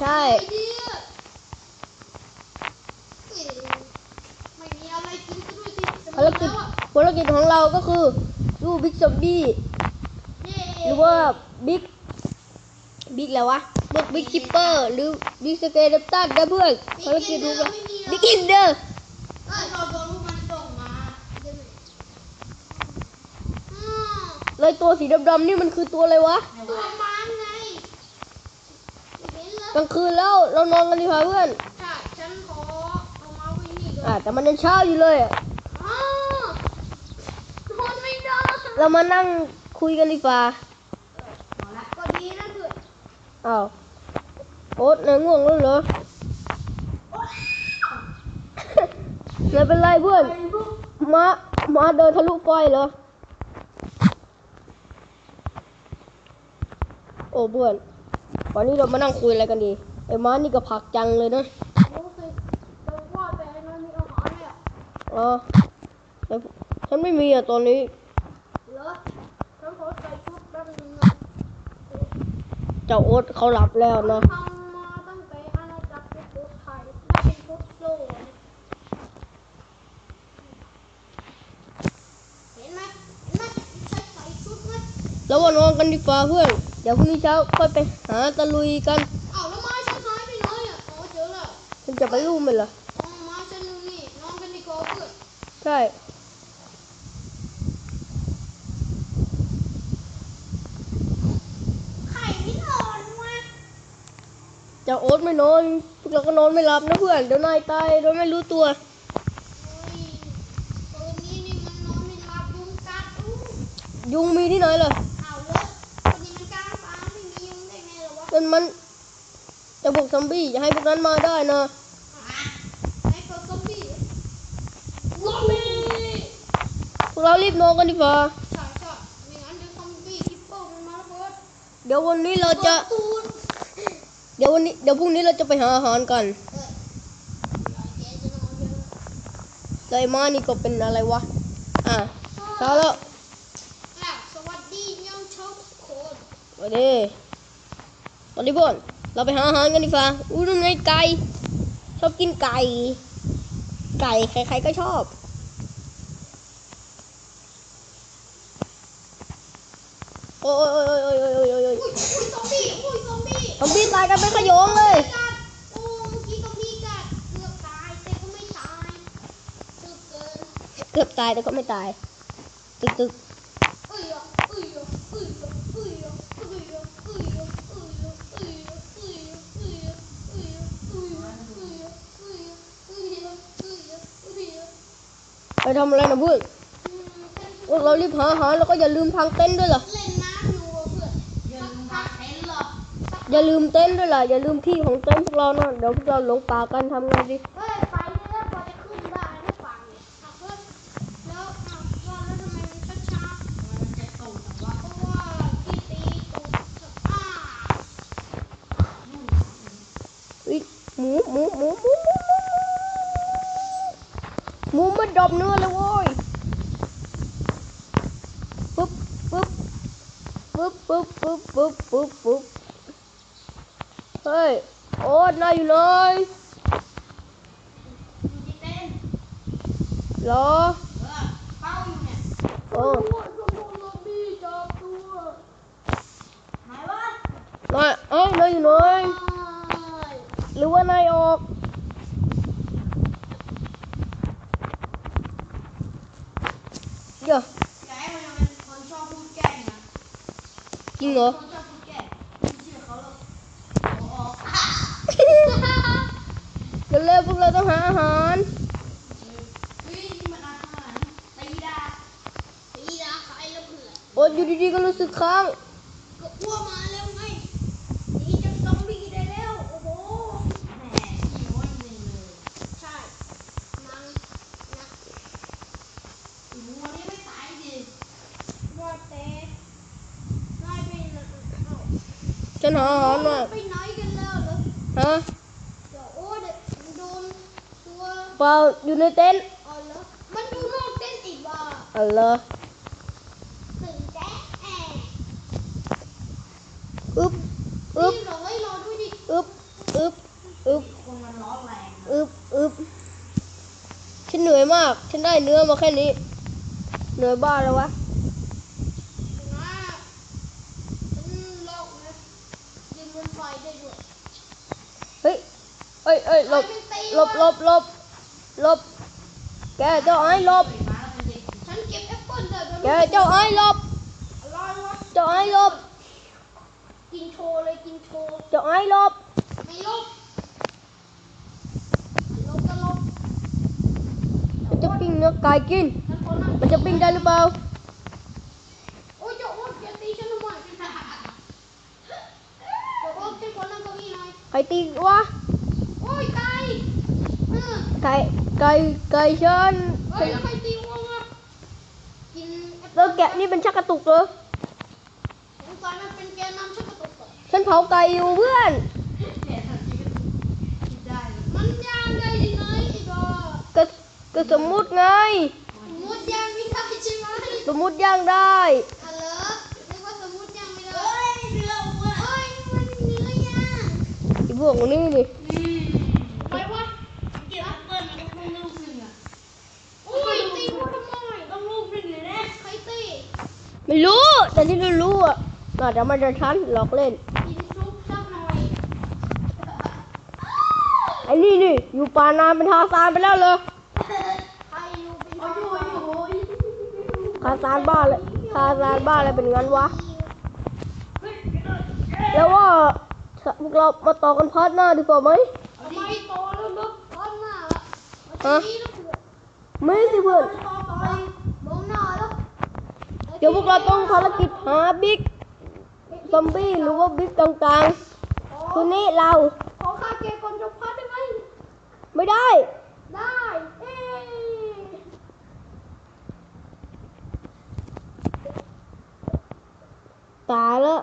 ใช่ภารกิจภารกิจของเราก็คือสู้บิ๊กซอมบี้หรือว่าบิ๊กบิ๊กแล้ววะบิ๊กบิ๊กคิปเปอร์หรือบิ๊กสเกลเลตันนะเพื่อนภารกิจดูกันบิ๊กอินเดอร์เลยตัวสีดำๆนี่มันคือตัวอะไรวะตัวมั กลางคืนแล้วเรานอนกันดีกว่าเพื่อนใช่ฉันขอเอามาไว้นี่ก่อ่าอนแต่มันยังเช้าอยู่เลยอะอ้าวทนไม่ได้เรามานั่งคุยกันดีกว่าเอาละก็ดีนะเพื่อนอ้าวโอ๊ตนายง่วงแล้วเหรอไม่เป็นไรเพื่อนมามาเดินทะลุไฟเหรอ โอ้เพื่อน วันนี้เรามานั่งคุยอะไรกันดีไอ้มานี่ก็ผักจังเลยนะเออฉันไม่มีอะตอนนี้เจ้าโอ๊ตเขาหลับแล้วนะแล้ววันนอนกันดีกว่าเพื่อน ดี๋ยวพรุ่งนี้เช้าค่อยไปหาตะลุยกันอ้าวแล้วไม้ฉันหายไปไหนอะอ๋อเจอแล้วฉันจะไปรู้มันเหรออ๋อไม้ฉันอยู่นี่นอนกันดีกว่าเพื่อนใช่ไข่ไม่นอนวะเจ้าโอ๊ตไม่นอนพวกเราก็นอนไม่หลับนะเพื่อนเดี๋ยวนายตายโดยไม่รู้ตัวเฮ้ยตัวนี้นี่มันนอนไม่หลับยุงกัดอู้ยุงมีที่ไหนเหรอเอาเลยวันนี้มันกลางฟ้าไม่มียุงได้ ไงเหรอวะมันมันจะพวกซอมบี้อย่าให้พวกนั้นมาได้นะอะไอ้ตัวซอมบี้ซอมบี้พวกเรารีบนอนกันดีกว่าใช่ใช่ไม่งั้นเดี๋ยวซอมบี้คิปเปอร์มันมาระเบิดเดี๋ยววันนี้เราจะปิดตูดเดี๋ยววันนี้ เดี๋ยวพรุ่งนี้เราจะไปหาอาหารกันเอ้ยเดี๋ยวแกจะนอนเยอะแล้วไอ้ม้านี่ก็เป็นอะไรวะ อะเช้าแล้วอ้าวสวัสดียามเช้าทุกคนสวัสดีส วัสดีเพื่อนเราไปหาอาหารกันดีกว่าอู้ตรงไหนไก่ชอบกินไก่ ไก่ใครๆก็ชอบ โอ้ยโอ้ยโอ้ยโอ้ยโอ้ยโอ้ยโอ้ยอุ้ยอุ้ยซอมบี้อุ้ยซอมบี้ซอมบี้ตายกันเป็นขโยงเลย กัดโอ้เมื่อกี้ซอมบี้กัดเกือบตายแต่ก็ไม่ตายตึกเกิน เกือบตายแต่ก็ไม่ตาย ตึกตึก ไปทำอะไรนะเพื่อนเรารีบหาหาแล้วก็อย่าลืมพังเต็นด้วยล่ะเล่นน้ำอย่าลืมเต้นท์หรออย่าลืมเต็นด้วยล่ะ อย่าลืมที่ของเต็นท์พวกเรานะเดี๋ยวพวกเราหลงป่ากันทำไงดี เฮ้ยไปเรื่อยๆกว่าจะขึ้นได้นะฟังเนี่ยเอาเพื่อนแล้วเอาว่าแล้วทำไมมันช้าๆมันจะตูดวะเพราะว่าที่ตีตูดอ่า อุ๊ยหมูหมูหมูหมูหมูหมู หมูมันดรอปเนื้อเลยโว้ยปึ๊บปึ๊บปึ๊บปึ๊บปึ๊บปึ๊บปึ๊บปึ๊บเฮ้ย โอ๊ตนายอยู่ไหนอยู่ที่เต้นเหรอโอ้ยโดนโดนบี้จับตัวไหนวะนาเอ้ยนายอยู่ไหนเอ้ยหรือว่านายออก จริงเหรอกันเลยพวกเราต้องหาอาหารโอ้ยดูดีๆก็รู้สึกค้าง ฮะเดี๋ยวโอ้ดโดนตัวเปล่าอยู่ในเต็นท์อ๋อเหรอมันอยู่นอกเต้นอีกว่ะอ๋อเหรอตื่นแจ๊แอบอึ๊บอึ๊บรอให้รอด้วยดิอึ๊บอึ๊บอึ๊บคนมันร้อนแรงอึ๊บอึ๊บฉันเหนื่อยมาก ฉันได้เนื้อมาแค่นี้ เหนื่อยบ้าแล้ววะนะฉันลอกนะยืนบนไฟได้ด้วย เฮ้ยเอ้ยเอ้ยหลบไฟมันตีหลบหลบหลบหลบ แกเจ้าไอ้หลบ ฉันเก็บแอปเปิ้ลแต่แกเจ้าไอ้หลบอะไรวะเจ้าไอ้หลบ กินโชว์เลยกินโชว์ เจ้าไอ้หลบ ไม่ลบลบก็ลบมันจะปิ้งเนื้อไก่กินฉันขอนั่งมันจะปิ้งได้หรือเปล่า โอ้ยเจ้าโอ๊ตอย่าตีฉันทำไมเจ้าโอ๊ตฉันขอนั่งเก้าอี้หน่อย ใคร ตีวะโอ้ยไก่เออไก่ไก่ไก่ฉันเฮ้ยแล้วใครตีวัววะกินแอปแล้เปิ้วลแกะนี่เป็นชักกระตุกเลยสงสัยมันเป็นแกนนำชักกระตุกอะฉันเผาไก่อยู่เพื่อนมันย่างได้ที่ไหนอีกอะก็ก็สมมุติไงมุดย่างไม่ได้ใช่ไหมสมมุติย่างได้ อะเหรอนึกว่าสมมุติย่างไม่ได้เฮ้ยเนื้อวัวเฮ้ยมันเนื้อย่าง ไอ้พ วกนี้นี่ไปวะเก็บแอปเปิ้ลนะต้องลูกหนึ่งอะโอ้ยตีวัวทำไมต้องลูกหนึ่งเลยนะใครตีไม่รู้แต่ที่เรารู้อะน่าจะมาจากฉันหลอกเล่นกินซุปสักหน่อยไอ้นี่นี่อยู่ป่านานเป็นทาซานไปแล้วเลยใครอยู่เป็นโอ้ยโอ้ยโอ้ยทาซานบ้าเลยทาซานบ้าอะไรเป็นงั้นวะแล้วว่า พวกเรามาต่อกันพาร์ทหน้าดีกว่าไหมทำไมโตแล้วลึกก้อนหน้าละฮะทีนี้แล้วเผื่อไม่สิเพื่อนต่อไปมองหน้าแล้วเดี๋ยวพวกเราต้องภารกิจหาบิ๊กซอมบี้หรือว่าบิ๊กต่างๆคืนนี้เราขอค่าเกย์ก่อนจบพาร์ทได้ไหมไม่ได้ ได้เอ้ยตายแล้ว